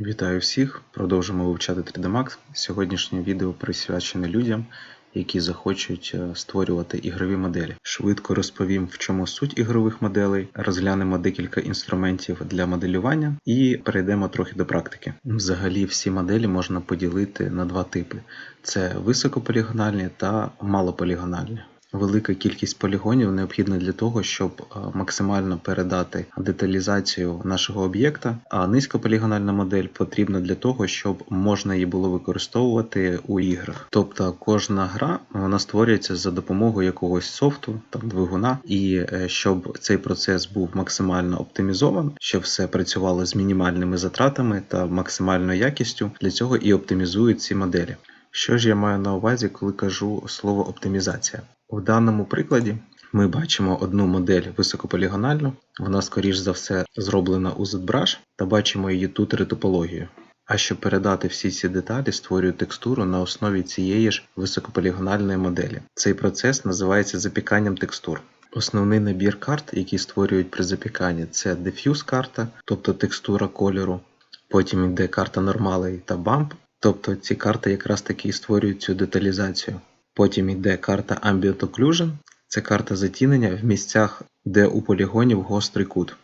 Вітаю всіх! Продовжимо вивчати 3D Max. Сьогоднішнє відео присвячене людям, які захочуть е, створювати ігрові моделі. Швидко розповім, в чому суть ігрових моделей, розглянемо декілька інструментів для моделювання і перейдемо трохи до практики. Взагалі, всі моделі можна поділити на два типи: це високополігональні та малополігональні. Велика кількість полігонів необхідна для того, щоб е, максимально передати деталізацію нашого об'єкта, а низькополігональна модель потрібна для того, щоб можна її було використовувати у іграх. Тобто кожна гра вона створюється за допомогою якогось софту, там двигуна, і е, щоб цей процес був максимально оптимізований, щоб все працювало з мінімальними затратами та максимальною якістю, для цього і оптимізують ці моделі. Що ж я маю на увазі, коли кажу слово оптимізація? У даному прикладі ми бачимо одну модель високополігональну, вона, скоріш за все, зроблена у ZBrush, та бачимо її тутери топологію. А щоб передати всі ці деталі, створюю текстуру на основі цієї ж високополігональної моделі. Цей процес називається запіканням текстур. Основний набір карт, які створюють при запіканні, це Diffuse карта, тобто текстура кольору. Потім йде карта нормалей та Bump, тобто ці карти якраз таки і створюють цю деталізацію. Потім йде карта Ambient Occlusion, це карта затінення в місцях, де у полігонів гострий кут.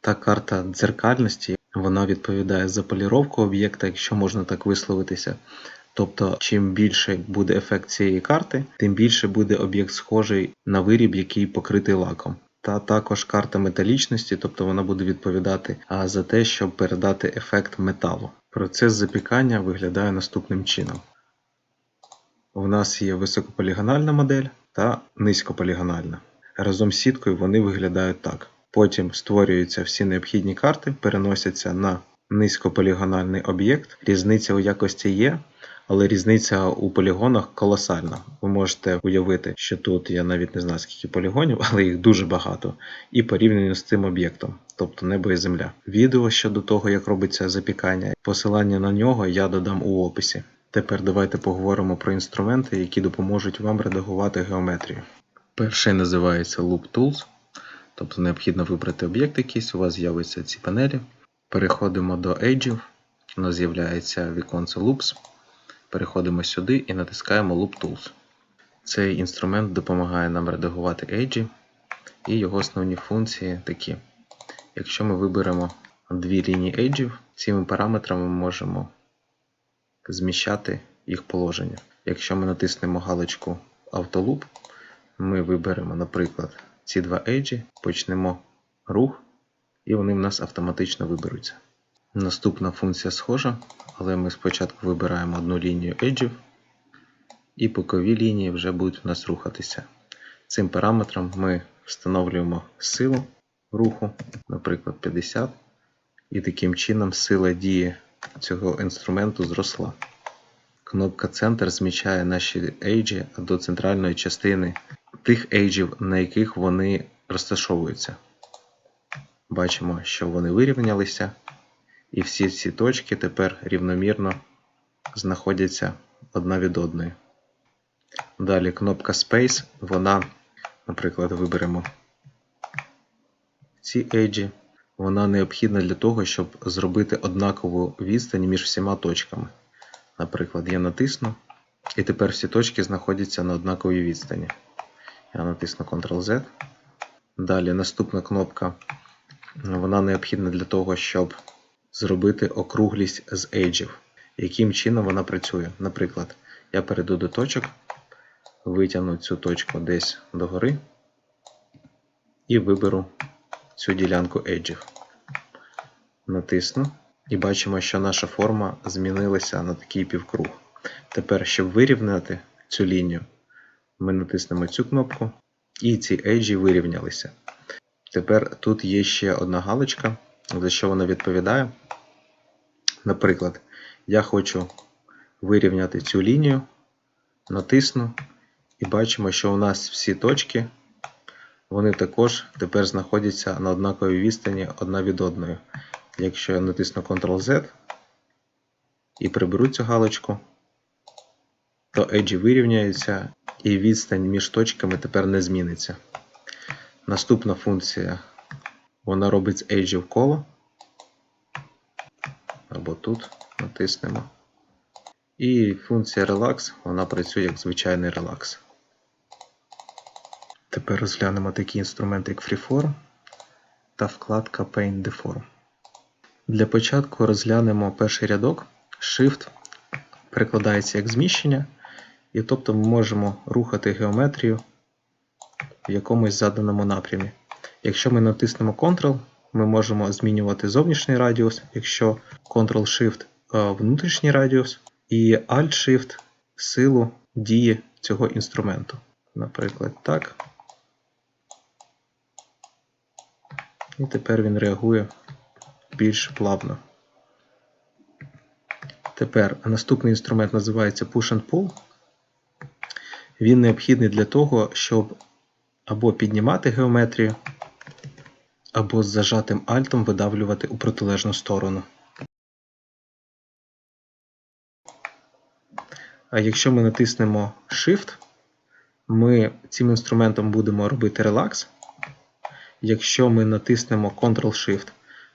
Та карта дзеркальності вона відповідає за поліровку об'єкта, якщо можна так висловитися. Тобто, чим більше буде ефект цієї карти, тим більше буде об'єкт схожий на виріб, який покритий лаком. Та також карта металічності, тобто вона буде відповідати за те, щоб передати ефект металу. Процес запікання виглядає наступним чином. У нас є високополігональна модель та низькополігональна. Разом з сіткою вони виглядають так. Потім створюються всі необхідні карти, переносяться на низькополігональний об'єкт. Різниця у якості є, але різниця у полігонах колосальна. Ви можете уявити, що тут я навіть не знаю скільки полігонів, але їх дуже багато, і порівняно з цим об'єктом, тобто небо і земля. Відео щодо того, як робиться запікання, посилання на нього я додам у описі. Тепер давайте поговоримо про інструменти, які допоможуть вам редагувати геометрію. Перший називається Loop Tools, тобто необхідно вибрати об'єкт якийсь, у вас з'являться ці панелі. Переходимо до Edge, у нас з'являється віконце Loops. Переходимо сюди і натискаємо Loop Tools. Цей інструмент допомагає нам редагувати Edge, і його основні функції такі. Якщо ми виберемо дві лінії Edge, цими параметрами ми можемо зміщати їх положення. Якщо ми натиснемо галочку Автолуп, ми виберемо, наприклад, ці два Edge, почнемо рух, і вони в нас автоматично виберуться. Наступна функція схожа, але ми спочатку вибираємо одну лінію Edge, і бокові лінії вже будуть у нас рухатися. Цим параметром ми встановлюємо силу руху, наприклад, 50, і таким чином сила дії цього інструменту зросла. Кнопка Центр зміщає наші ейджі до центральної частини тих ейджів, на яких вони розташовуються. Бачимо, що вони вирівнялися, і всі ці точки тепер рівномірно знаходяться одна від одної. Далі кнопка Space, вона, наприклад, виберемо ці ейджі вона необхідна для того, щоб зробити однакову відстань між всіма точками. Наприклад, я натисну, і тепер всі точки знаходяться на однаковій відстані. Я натисну Ctrl-Z. Далі наступна кнопка вона необхідна для того, щоб зробити округлість з ейджів. Яким чином вона працює? Наприклад, я перейду до точок, витягну цю точку десь догори і виберу цю ділянку еджів. Натисну і бачимо, що наша форма змінилася на такий півкруг. Тепер, щоб вирівняти цю лінію, ми натиснемо цю кнопку, і ці еджі вирівнялися. Тепер тут є ще одна галочка, за що вона відповідає. Наприклад, я хочу вирівняти цю лінію, натисну, і бачимо, що у нас всі точки вони також тепер знаходяться на однаковій відстані одна від одної. Якщо я натисну Ctrl-Z і приберу цю галочку, то еджі вирівняються і відстань між точками тепер не зміниться. Наступна функція вона робить з еджів коло. або тут натиснемо. І функція Relax, вона працює як звичайний релакс. Тепер розглянемо такі інструменти, як Freeform та вкладка Paint Deform. Для початку розглянемо перший рядок. Shift перекладається як зміщення, і тобто ми можемо рухати геометрію в якомусь заданому напрямі. Якщо ми натиснемо Ctrl, ми можемо змінювати зовнішній радіус, якщо Ctrl-Shift е, внутрішній радіус, і Alt-Shift силу дії цього інструменту. Наприклад, так. І тепер він реагує більш плавно. Тепер наступний інструмент називається Push and Pull. Він необхідний для того, щоб або піднімати геометрію, або з зажатим альтом видавлювати у протилежну сторону. А якщо ми натиснемо Shift, ми цим інструментом будемо робити релакс. Якщо ми натиснемо Ctrl-Shift,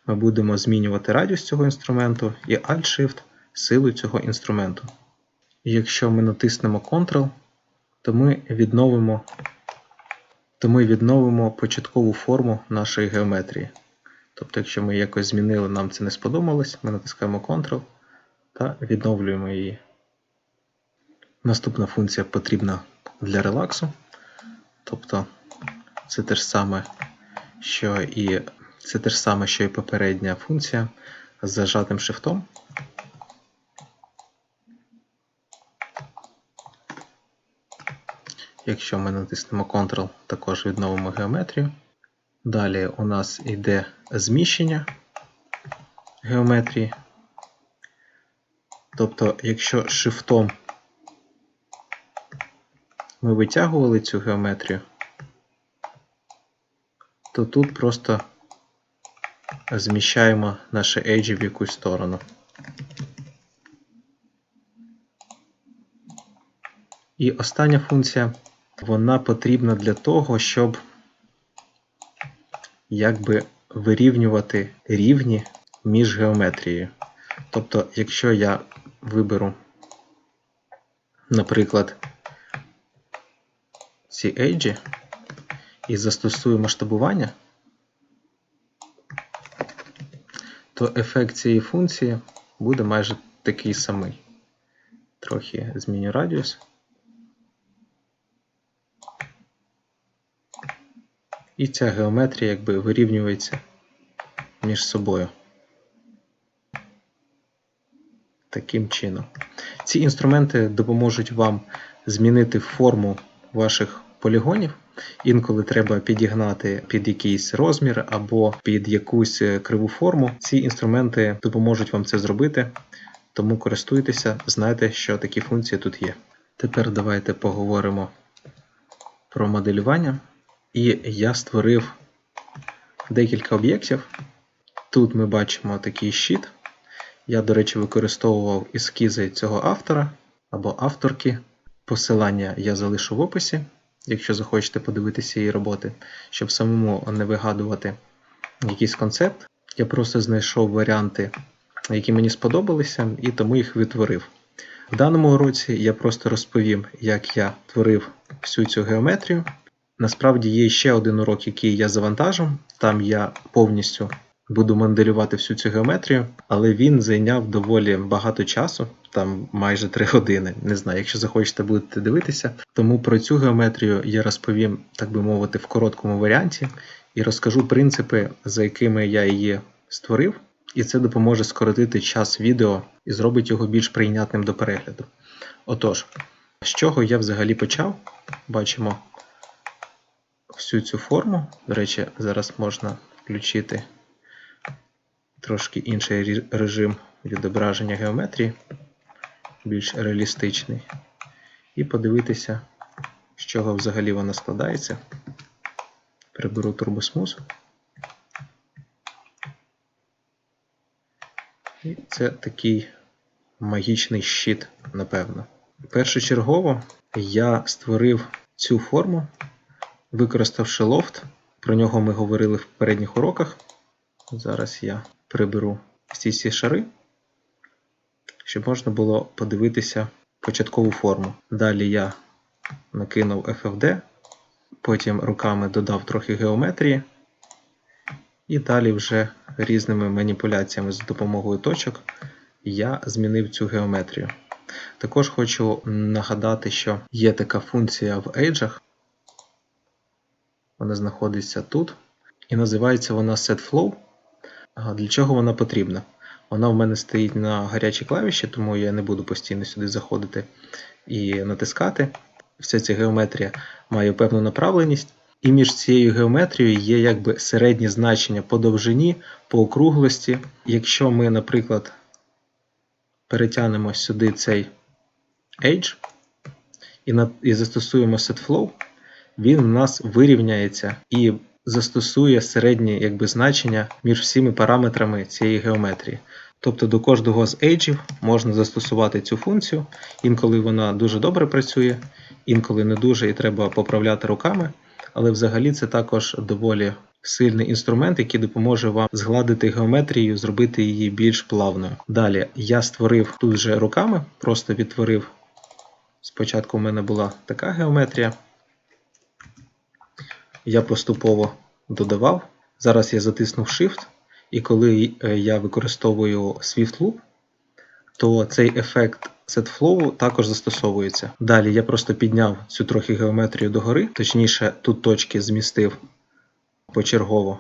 ми будемо змінювати радіус цього інструменту і Alt-Shift силу цього інструменту. Якщо ми натиснемо Ctrl, то ми відновимо, то ми відновимо початкову форму нашої геометрії. Тобто, якщо ми якось змінили, нам це не сподобалось, ми натискаємо Ctrl та відновлюємо її. Наступна функція потрібна для релаксу. Тобто це те ж саме, що і це те ж саме, що і попередня функція з зажатим шифтом. Якщо ми натиснемо Ctrl, також відновимо геометрію. Далі у нас йде зміщення геометрії. Тобто, якщо шифтом ми витягували цю геометрію, то тут просто зміщаємо наші ейджі в якусь сторону. І остання функція, вона потрібна для того, щоб якби вирівнювати рівні між геометрією. Тобто, якщо я виберу, наприклад, ці ейджі і застосую масштабування, то ефект цієї функції буде майже такий самий. Трохи зміню радіус. І ця геометрія якби вирівнюється між собою. Таким чином. Ці інструменти допоможуть вам змінити форму ваших полігонів. Інколи треба підігнати під якийсь розмір або під якусь криву форму. Ці інструменти допоможуть вам це зробити, тому користуйтеся, знайте, що такі функції тут є. Тепер давайте поговоримо про моделювання. І я створив декілька об'єктів. Тут ми бачимо такий щит. Я, до речі, використовував ескізи цього автора або авторки. Посилання я залишу в описі, якщо захочете подивитися її роботи, щоб самому не вигадувати якийсь концепт. Я просто знайшов варіанти, які мені сподобалися, і тому їх відтворив. В даному уроці я просто розповім, як я творив всю цю геометрію. Насправді є ще один урок, який я завантажу. Там я повністю буду моделювати всю цю геометрію, але він зайняв доволі багато часу, там майже 3 години. Не знаю, якщо захочете будете дивитися. Тому про цю геометрію я розповім, так би мовити, в короткому варіанті і розкажу принципи, за якими я її створив, і це допоможе скоротити час відео і зробить його більш прийнятним до перегляду. Отож, з чого я взагалі почав? Бачимо всю цю форму. До речі, зараз можна включити трошки інший режим відображення геометрії, більш реалістичний. І подивитися, з чого взагалі вона складається. Приберу турбосмуз. І це такий магічний щит, напевно. Першочергово я створив цю форму використавши лофт, про нього ми говорили в попередніх уроках. Зараз я приберу всі ці шари. Щоб можна було подивитися початкову форму. Далі я накинув FFD, потім руками додав трохи геометрії, і далі вже різними маніпуляціями за допомогою точок я змінив цю геометрію. Також хочу нагадати, що є така функція в Edge. Вона знаходиться тут. І називається вона setFlow. Для чого вона потрібна? Вона в мене стоїть на гарячій клавіші, тому я не буду постійно сюди заходити і натискати. Вся ця геометрія має певну направленість. І між цією геометрією є якби середні значення по довжині, по округлості. Якщо ми, наприклад, перетягнемо сюди цей Edge і, на, і застосуємо setFlow, він у нас вирівняється і застосує середні якби, значення між всіми параметрами цієї геометрії. Тобто до кожного з ейджів можна застосувати цю функцію. Інколи вона дуже добре працює, інколи не дуже і треба поправляти руками. Але взагалі це також доволі сильний інструмент, який допоможе вам згладити геометрію, зробити її більш плавною. Далі я створив тут же руками, просто відтворив. Спочатку в мене була така геометрія. Я поступово додавав. Зараз я затиснув Shift, і коли е, я використовую Swift Loop, то цей ефект setFlow також застосовується. Далі я просто підняв цю трохи геометрію догори, точніше, тут точки змістив почергово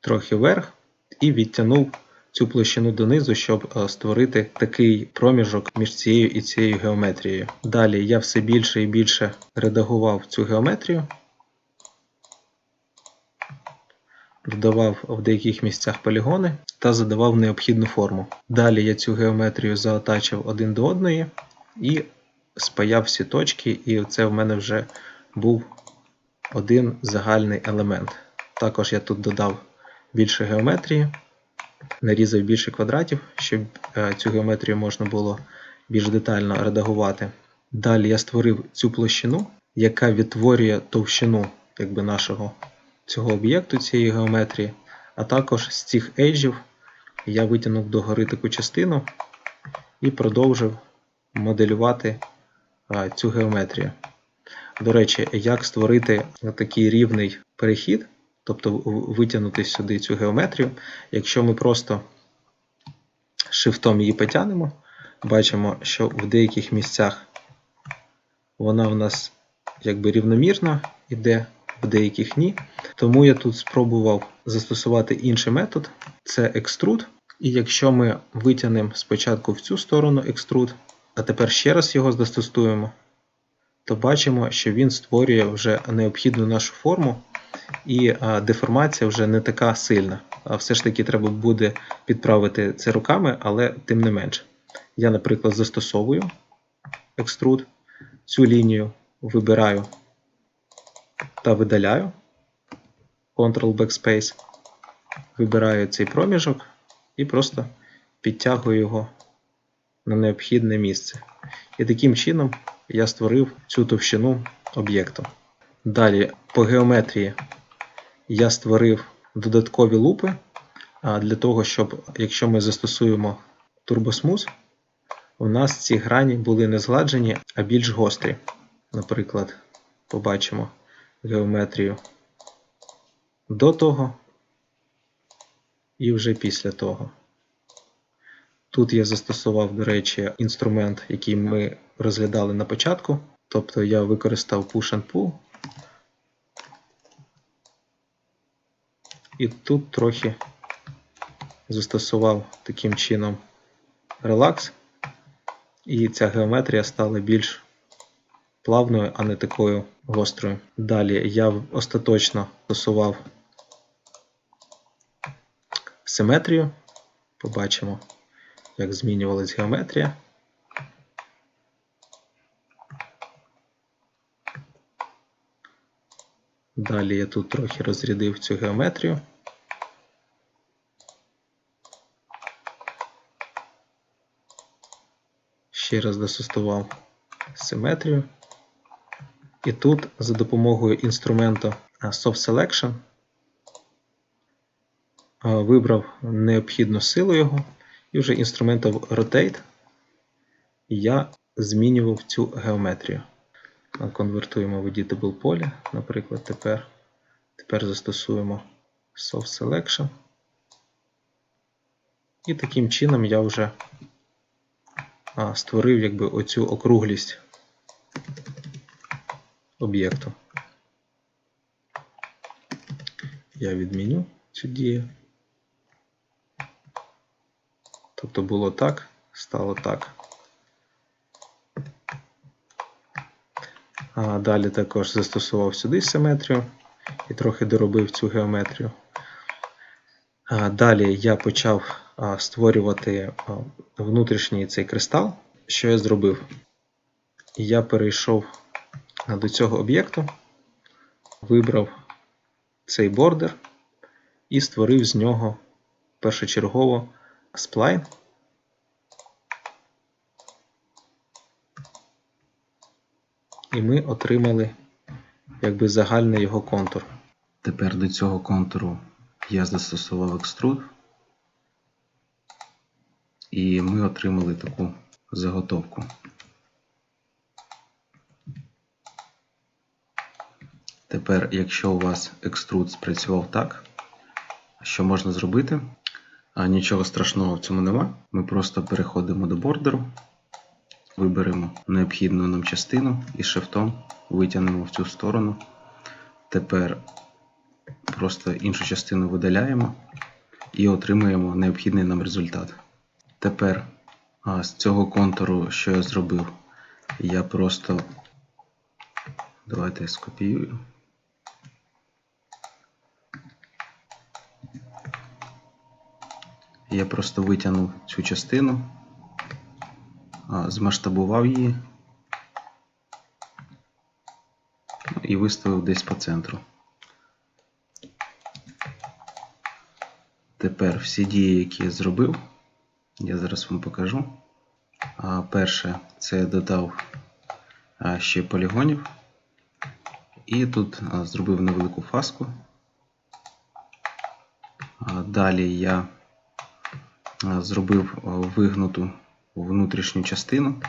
трохи вверх і відтягнув цю площину донизу, щоб е, створити такий проміжок між цією і цією геометрією. Далі я все більше і більше редагував цю геометрію. Додавав в деяких місцях полігони та задавав необхідну форму. Далі я цю геометрію заотачив один до одної і спаяв всі точки, і це в мене вже був один загальний елемент. Також я тут додав більше геометрії, нарізав більше квадратів, щоб е, цю геометрію можна було більш детально редагувати. Далі я створив цю площину, яка відтворює товщину якби, нашого цього об'єкту, цієї геометрії, а також з цих ейджів я витягнув догори таку частину і продовжив моделювати цю геометрію. До речі, як створити такий рівний перехід, тобто витягнути сюди цю геометрію, якщо ми просто шифтом її потягнемо, бачимо, що в деяких місцях вона в нас якби рівномірно йде в деяких ні. Тому я тут спробував застосувати інший метод це екструд. І якщо ми витягнемо спочатку в цю сторону екструд, а тепер ще раз його застосуємо, то бачимо, що він створює вже необхідну нашу форму, і деформація вже не така сильна. Все ж таки треба буде підправити це руками, але тим не менше. Я, наприклад, застосовую екструд, цю лінію вибираю та видаляю. Ctrl Backspace. Вибираю цей проміжок і просто підтягую його на необхідне місце. І таким чином я створив цю товщину об'єкту. Далі по геометрії я створив додаткові лупи для того, щоб, якщо ми застосуємо TurboSmooth, у нас ці грані були не згладжені, а більш гострі. Наприклад, побачимо геометрію до того і вже після того. Тут я застосував, до речі, інструмент, який ми розглядали на початку. Тобто я використав Push and Pull. І тут трохи застосував таким чином релакс, і ця геометрія стала більш плавною, а не такою гострою. Далі я остаточно стосував симетрію. Побачимо, як змінювалась геометрія. Далі я тут трохи розрядив цю геометрію. Ще раз застосував симетрію. І тут за допомогою інструменту Soft Selection вибрав необхідну силу його, і вже інструментом Rotate я змінював цю геометрію. Конвертуємо в editable поле, наприклад, тепер. Тепер застосуємо Soft Selection. І таким чином я вже а, створив якби оцю округлість об'єкту. Я відміню цю дію. Тобто було так, стало так. А далі також застосував сюди симетрію і трохи доробив цю геометрію. А Далі я почав створювати внутрішній цей кристал. Що я зробив? Я перейшов до цього об'єкту, вибрав цей бордер і створив з нього першочергово сплайн. І ми отримали якби загальний його контур. Тепер до цього контуру я застосував екструд. І ми отримали таку заготовку. Тепер, якщо у вас екструд спрацював так, що можна зробити? А нічого страшного в цьому нема. Ми просто переходимо до бордеру, виберемо необхідну нам частину і шифтом витягнемо в цю сторону. Тепер просто іншу частину видаляємо і отримуємо необхідний нам результат. Тепер а, з цього контуру, що я зробив, я просто давайте скопіюю. Я просто витягнув цю частину, змасштабував її і виставив десь по центру. Тепер всі дії, які я зробив, я зараз вам покажу. Перше, це я додав ще полігонів. І тут зробив невелику фаску. Далі я зробив вигнуту внутрішню частину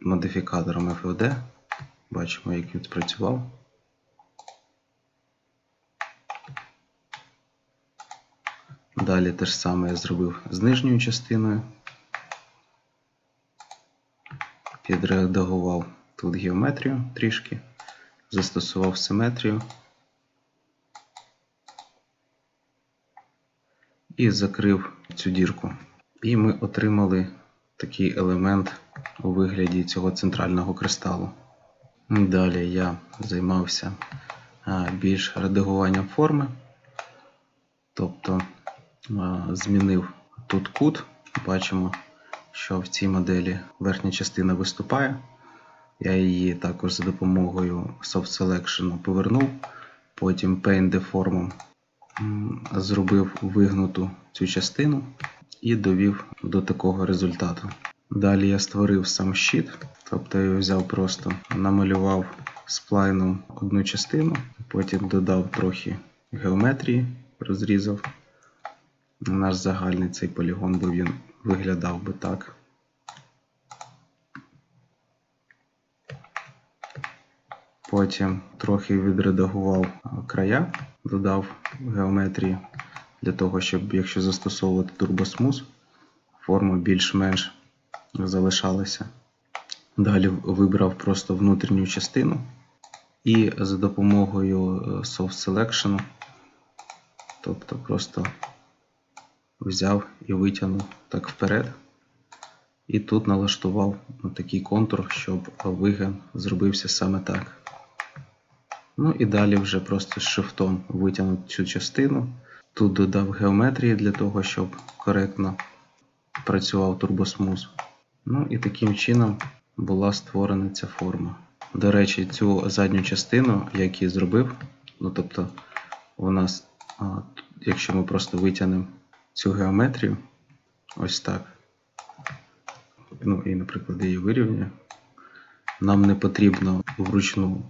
модифікатором FOD. Бачимо, як він спрацював. Далі те ж саме я зробив з нижньою частиною. Підредагував тут геометрію трішки, застосував симетрію і закрив цю дірку. І ми отримали такий елемент у вигляді цього центрального кристалу. Далі я займався більш редагуванням форми. Тобто змінив тут кут. Бачимо, що в цій моделі верхня частина виступає. Я її також за допомогою Soft Selection повернув. Потім Paint Deform зробив вигнуту цю частину і довів до такого результату. Далі я створив сам щит, тобто я взяв просто намалював сплайном одну частину, потім додав трохи геометрії, розрізав наш загальний цей полігон, бо він виглядав би так. Потім трохи відредагував края, додав геометрії для того, щоб якщо застосовувати турбосмуз, форма більш-менш залишалася. Далі вибрав просто внутрішню частину і за допомогою е, Soft Selection, тобто просто взяв і витягнув так вперед. І тут налаштував такий контур, щоб вигин зробився саме так. Ну і далі вже просто з шифтом витягнув цю частину. Тут додав геометрії для того, щоб коректно працював турбосмуз. Ну і таким чином була створена ця форма. До речі, цю задню частину, і зробив, ну тобто, у нас, якщо ми просто витягнемо цю геометрію, ось так. Ну і, наприклад, її вирівнюю. Нам не потрібно вручну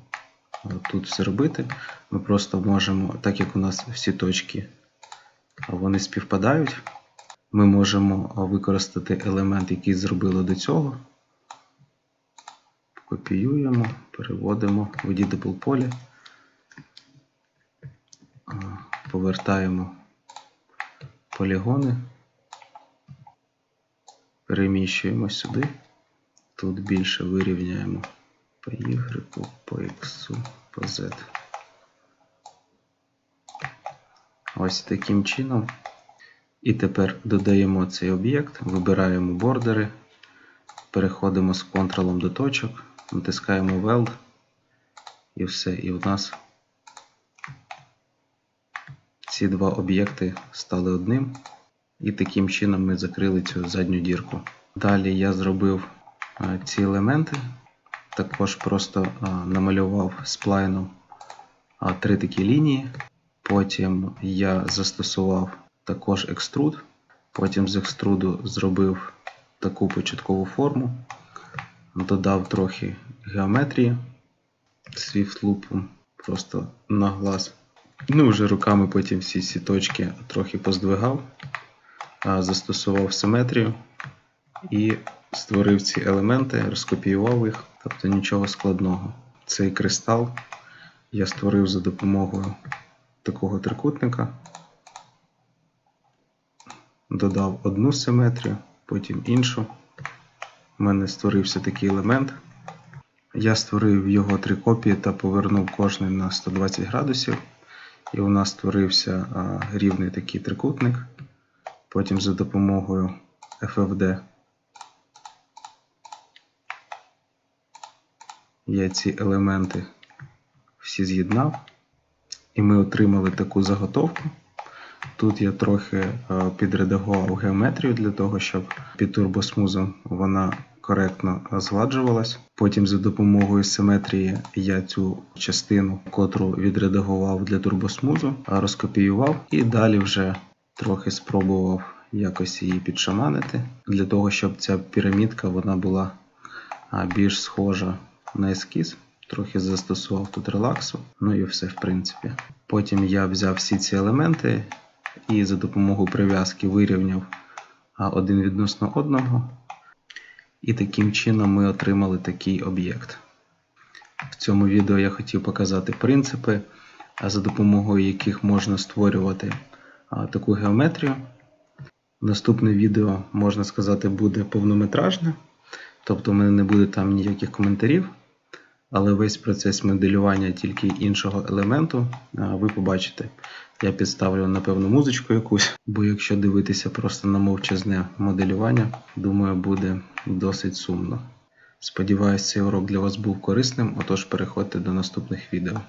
тут все робити. Ми просто можемо, так як у нас всі точки вони співпадають, Ми можемо використати елемент, який зробили до цього. Копіюємо, переводимо в editable полі, а, повертаємо полігони, переміщуємо сюди. Тут більше вирівняємо по Y, по X, по Z. Ось таким чином. І тепер додаємо цей об'єкт, вибираємо бордери, переходимо з контролом до точок, натискаємо Weld і все. І у нас ці два об'єкти стали одним. І таким чином ми закрили цю задню дірку. Далі я зробив ці елементи, також просто намалював сплайном три такі лінії. Потім я застосував також екструд. Потім з екструду зробив таку початкову форму, додав трохи геометрії, Swift Loop просто на глаз. Ну, вже руками потім всі ці точки трохи поздвигав, застосував симетрію і створив ці елементи, розкопіював їх, тобто нічого складного. Цей кристал я створив за допомогою такого трикутника. Додав одну симетрію, потім іншу. У мене створився такий елемент. Я створив його три копії та повернув кожний на 120 градусів. І у нас створився рівний такий трикутник. Потім за допомогою FFD я ці елементи всі з'єднав. І ми отримали таку заготовку. Тут я трохи е, підредагував геометрію для того, щоб під турбосмузом вона коректно згладжувалась. Потім за допомогою симетрії я цю частину, котру відредагував для турбосмузу, розкопіював і далі вже трохи спробував якось її підшаманити, для того, щоб ця пірамідка вона була більш схожа на ескіз. Трохи застосував тут релаксу, ну і все в принципі. Потім я взяв всі ці елементи і за допомогою прив'язки вирівняв один відносно одного. І таким чином ми отримали такий об'єкт. В цьому відео я хотів показати принципи, за допомогою яких можна створювати таку геометрію. Наступне відео, можна сказати, буде повнометражне, тобто в мене не буде там ніяких коментарів. Але весь процес моделювання тільки іншого елементу ви побачите. Я підставлю, напевно, музичку якусь, бо якщо дивитися просто на мовчазне моделювання, думаю, буде досить сумно. Сподіваюсь, цей урок для вас був корисним, отож переходьте до наступних відео.